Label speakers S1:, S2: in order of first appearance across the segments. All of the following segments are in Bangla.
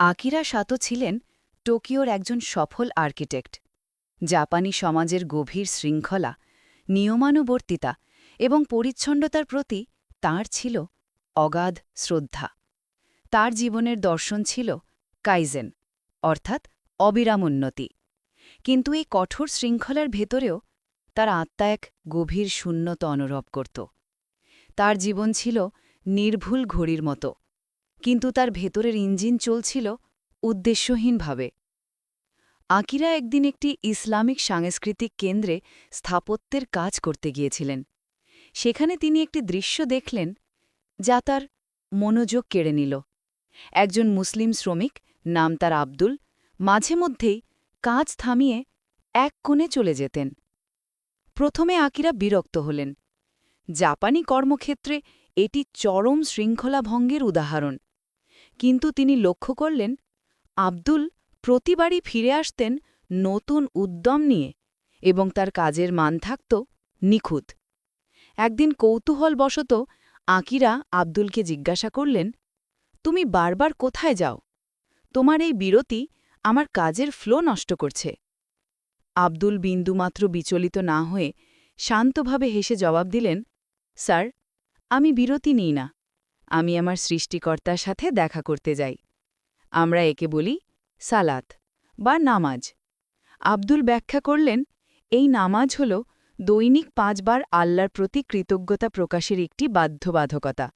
S1: আকিরা সাতো ছিলেন টোকিওর একজন সফল আর্কিটেক্ট। জাপানি সমাজের গভীর শৃঙ্খলা, নিয়মানুবর্তিতা এবং পরিচ্ছন্নতার প্রতি তার ছিল অগাধ শ্রদ্ধা। তার জীবনের দর্শন ছিল কাইজেন, অর্থাৎ অবিরাম উন্নতি। কিন্তু এই কঠোর শৃঙ্খলার ভেতরেও তার আত্মা এক গভীর শূন্যতা অনুরব করত। তার জীবন ছিল নির্ভুল ঘড়ির মতো। কিন্তু তার ভেতরের ইঞ্জিন চলছিল উদ্দেশ্যহীনভাবে। আকিরা একদিন একটি ইসলামিক সাংস্কৃতিক কেন্দ্রে স্থাপত্যের কাজ করতে গিয়েছিলেন। সেখানে তিনি একটি দৃশ্য দেখলেন যা তার মনোযোগ কেড়ে নিল। একজন মুসলিম শ্রমিক, নাম তার আব্দুল, মাঝে মধ্যেই কাজ থামিয়ে এক কোণে চলে যেতেন। প্রথমে আকিরা বিরক্ত হলেন। জাপানি কর্মক্ষেত্রে এটি চরম শৃঙ্খলা ভঙ্গের উদাহরণ। কিন্তু তিনি লক্ষ্য করলেন, আব্দুল প্রতিবারই ফিরে আসতেন নতুন উদ্যম নিয়ে এবং তার কাজের মান থাকত নিখুঁত। একদিন কৌতূহলবশত আকিরা আব্দুলকে জিজ্ঞাসা করলেন, তুমি বারবার কোথায় যাও? তোমার এই বিরতি আমার কাজের ফ্লো নষ্ট করছে। আব্দুল বিন্দুমাত্র বিচলিত না হয়ে শান্তভাবে হেসে জবাব দিলেন, স্যার, আমি বিরতি নিই না। আমি আমার সৃষ্টিকর্তার সাথে দেখা করতে যাই। আমরা একে বলি সালাত বা নামাজ। আব্দুল ব্যাখ্যা করলেন, এই নামাজ হল দৈনিক পাঁচবার আল্লাহর প্রতি কৃতজ্ঞতা প্রকাশের একটি বাধ্যবাধকতা।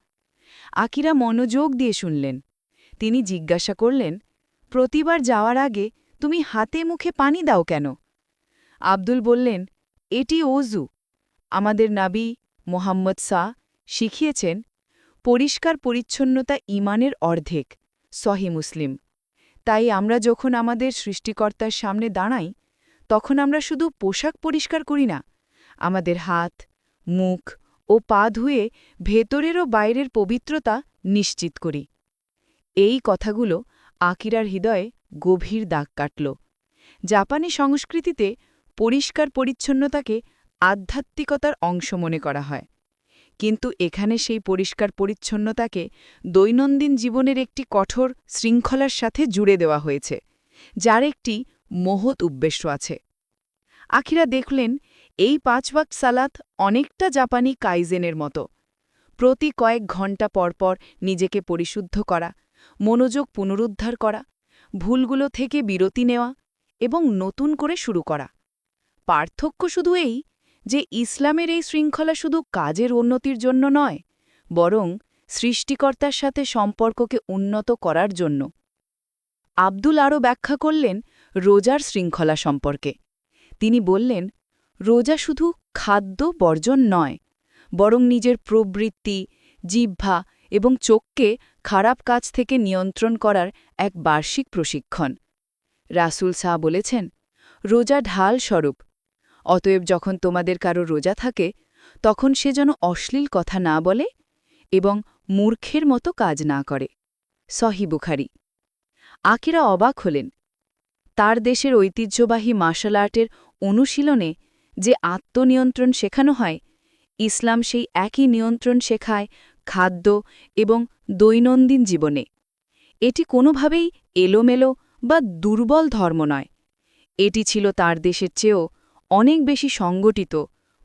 S1: আকিরা মনোযোগ দিয়ে শুনলেন। তিনি জিজ্ঞাসা করলেন, প্রতিবার যাওয়ার আগে তুমি হাতে মুখে পানি দাও কেন? আব্দুল বললেন, এটি ওজু আমাদের নাবি মোহাম্মদ শাহ শিখিয়েছেন পরিষ্কার পরিচ্ছন্নতা ইমানের অর্ধেক, সহি মুসলিম। তাই আমরা যখন আমাদের সৃষ্টিকর্তার সামনে দাঁড়াই, তখন আমরা শুধু পোশাক পরিষ্কার করি না, আমাদের হাত, মুখ ও পা ধুয়ে ভেতরের ও বাইরের পবিত্রতা নিশ্চিত করি। এই কথাগুলো আকিরার হৃদয়ে গভীর দাগ কাটল। জাপানি সংস্কৃতিতে পরিষ্কার পরিচ্ছন্নতাকে আধ্যাত্মিকতার অংশ মনে করা হয়। কিন্তু এখানে সেই পরিষ্কার পরিচ্ছন্নতাকে দৈনন্দিন জীবনের একটি কঠোর শৃঙ্খলার সাথে জুড়ে দেওয়া হয়েছে, যার একটি মহৎ উদ্দেশ্য আছে। আখিরা দেখলেন, এই পাঁচ সালাত অনেকটা জাপানি কাইজেনের মতো। প্রতি কয়েক ঘণ্টা পরপর নিজেকে পরিশুদ্ধ করা, মনোযোগ পুনরুদ্ধার করা, ভুলগুলো থেকে বিরতি নেওয়া এবং নতুন করে শুরু করা। পার্থক্য শুধু এই যে ইসলামের এই শৃঙ্খলা শুধু কাজের উন্নতির জন্য নয়, বরং সৃষ্টিকর্তার সাথে সম্পর্ককে উন্নত করার জন্য। আব্দুল আরও ব্যাখ্যা করলেন রোজার শৃঙ্খলা সম্পর্কে। তিনি বললেন, রোজা শুধু খাদ্য বর্জন নয়, বরং নিজের প্রবৃত্তি, জিহ্বা এবং চোখকে খারাপ কাজ থেকে নিয়ন্ত্রণ করার এক বার্ষিক প্রশিক্ষণ। রাসুল শাহ বলেছেন, রোজা ঢাল স্বরূপ অতএব যখন তোমাদের কারও রোজা থাকে, তখন সে যেন অশ্লীল কথা না বলে এবং মূর্খের মতো কাজ না করে। সহি বুখারি। আকিরা অবাক হলেন। তার দেশের ঐতিহ্যবাহী মার্শাল আর্টের অনুশীলনে যে আত্মনিয়ন্ত্রণ শেখানো হয়, ইসলাম সেই একই নিয়ন্ত্রণ শেখায় খাদ্য এবং দৈনন্দিন জীবনে। এটি কোনোভাবেই এলোমেলো বা দুর্বল ধর্ম নয়। এটি ছিল তার দেশের চেয়েও অনেক বেশি সংগঠিত,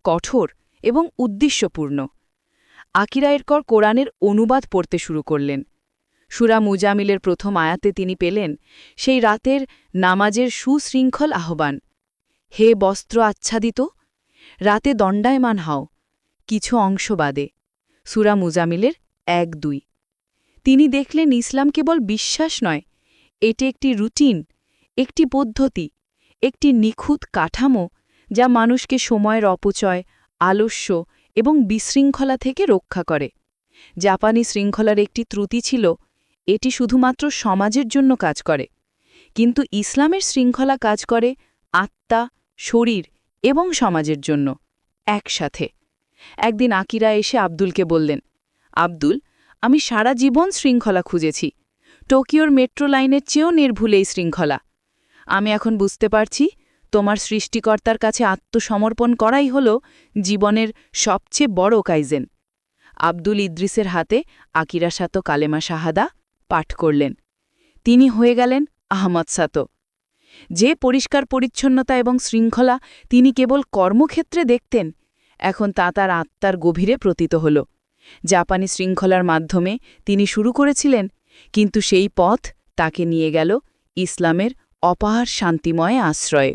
S1: কঠোর এবং উদ্দেশ্যপূর্ণ। আকিরা এরকর কোরআনের অনুবাদ পড়তে শুরু করলেন। সুরা মুজামিলের প্রথম আয়াতে তিনি পেলেন সেই রাতের নামাজের সুশৃঙ্খল আহ্বান। হে বস্ত্র আচ্ছাদিত, রাতে দণ্ডায়মান হাও, কিছু অংশ বাদে। সুরা মুজামিলের এক দুই। তিনি দেখলেন ইসলাম কেবল বিশ্বাস নয়, এটি একটি রুটিন, একটি পদ্ধতি, একটি নিখুঁত কাঠামো যা মানুষকে সময়ের অপচয়, আলস্য এবং বিশৃঙ্খলা থেকে রক্ষা করে। জাপানি শৃঙ্খলার একটি ত্রুটি ছিল, এটি শুধুমাত্র সমাজের জন্য কাজ করে। কিন্তু ইসলামের শৃঙ্খলা কাজ করে আত্মা, শরীর এবং সমাজের জন্য, একসাথে। একদিন আকিরা এসে আব্দুলকে বললেন, আব্দুল, আমি সারা জীবন শৃঙ্খলা খুঁজেছি। টোকিওর মেট্রো লাইনের চেয়েও নির্ভুল এই শৃঙ্খলা। আমি এখন বুঝতে পারছি তোমার সৃষ্টিকর্তার কাছে আত্মসমর্পণ করাই হল জীবনের সবচেয়ে বড় কাইজেন। আব্দুল ইদ্রিসের হাতে আকিরা সাত কালেমা শাহাদা পাঠ করলেন। তিনি হয়ে গেলেন আহমদ সাতো। যে পরিষ্কার পরিচ্ছন্নতা এবং শৃঙ্খলা তিনি কেবল কর্মক্ষেত্রে দেখতেন, এখন তা তার আত্মার গভীরে প্রতীত হল। জাপানি শৃঙ্খলার মাধ্যমে তিনি শুরু করেছিলেন, কিন্তু সেই পথ তাকে নিয়ে গেল ইসলামের অপার শান্তিময় আশ্রয়ে।